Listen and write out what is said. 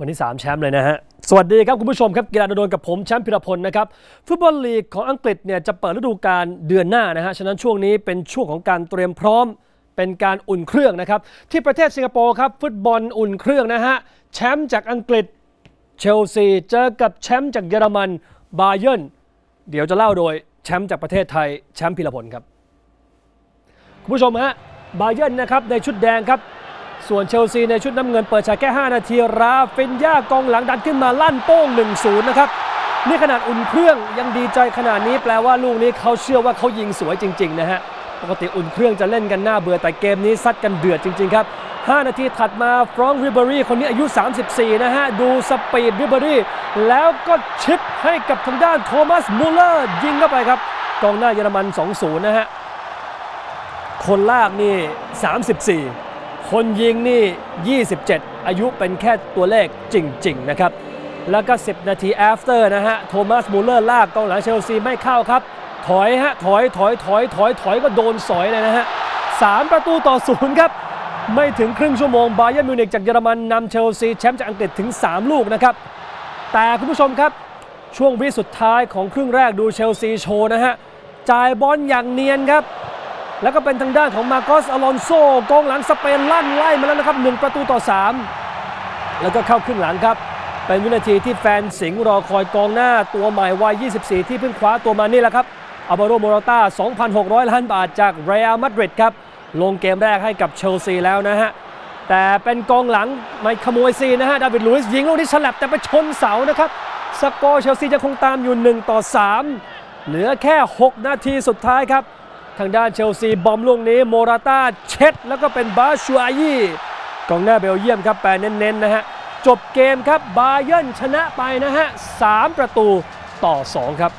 วันนี้3แชมป์เลยนะฮะ สวัสดีครับคุณผู้ชมครับกีฬาโดนกับผมแชมป์พิรพลนะครับ ฟุตบอลลีกของอังกฤษเนี่ยจะเปิดฤดูกาลเดือนหน้านะฮะ ฉะนั้นช่วงนี้เป็นช่วงของการเตรียมพร้อม เป็นการอุ่นเครื่องนะครับ ที่ประเทศสิงคโปร์ครับฟุตบอลอุ่นเครื่องนะฮะ แชมป์จากอังกฤษเชลซีเจอกับแชมป์จากเยอรมันบาเยิร์นเดี๋ยวจะเล่าโดยแชมป์จากประเทศไทยแชมป์พิรพลครับ คุณผู้ชมฮะบาเยิร์นนะครับในชุดแดงครับ ส่วนเชลซีในชุดน้ำเงินเปิดฉากแค่ 5 นาทีราฟินยากองหลังดันขึ้นมาลั่นโป้ง 1-0 นะครับ นี่ขนาดอุ่นเครื่องยังดีใจขนาดนี้แปลว่าลูกนี้เขาเชื่อว่าเขายิงสวยจริง ๆ นะฮะ ปกติอุ่นเครื่องจะเล่นกันหน้าเบื่อแต่เกมนี้ซัดกันเดือดจริง ๆ ครับ 5 นาทีถัดมาฟรองก์ริเบอรี่คนนี้อายุ 34 นะฮะ ดูสปีดริเบอรี่แล้วก็ชิปให้กับทางด้านโทมัสมูลเลอร์ยิงเข้าไปครับกองหน้าเยอรมัน 2-0 นะฮะคนลากนี่ 34 คนยิงนี่ 27 อายุเป็นแค่ตัวเลขจริง ๆ นะครับ แล้วก็ 10 นาที after นะฮะ โทมัสมูลเลอร์ลากกองหลังเชลซีไม่เข้าครับ ถอยฮะ ถอยถอยถอยถอยถอยก็โดนสอยเลยนะฮะ3ประตูต่อศูนย์ครับ ไม่ถึงครึ่งชั่วโมงบาเยิร์มิวนิกจากเยอรมันนำเชลซีแชมป์จากอังกฤษถึง 3 ลูกนะครับ แต่คุณผู้ชมครับช่วงวิสุดท้ายของครึ่งแรกดูเชลซีโชว์นะฮะจ่ายบอลอย่างเนียนครับ แล้วก็เป็นทางด้านของมาโกสอลอนโซกองหลังสเปนลั่นไล่มาแล้วนะครับ 1 ประตูต่อ 3 แล้วก็เข้าครึ่งหลังครับ เป็นวินาทีที่แฟนสิงห์รอคอยกองหน้าตัวใหม่วัย 24 ที่เพิ่งคว้าตัวมานี่แหละครับอัลวาโรโมราต้า 2,600 ล้านบาทจากเรอัลมาดริดครับ ลงเกมแรกให้กับเชลซีแล้วนะฮะ แต่เป็นกองหลังไม่ขโมยซีนนะฮะ ดาวิดลุยส์ยิงลูกนี้ฉลับแต่ไปชนเสานะครับ สกอร์เชลซีจะคงตามอยู่ 1 ต่อ 3 เหลือแค่ 6 นาทีสุดท้ายครับ ทางด้านเชลซีบอมลูกนี้โมราต้าเช็ด แล้วก็เป็นบาชูอายีกองหน้าเบลเยียมครับแปลเน้นๆนะฮะจบเกมครับบาเยิร์นชนะไปนะฮะ3ประตูต่อ 2 ครับ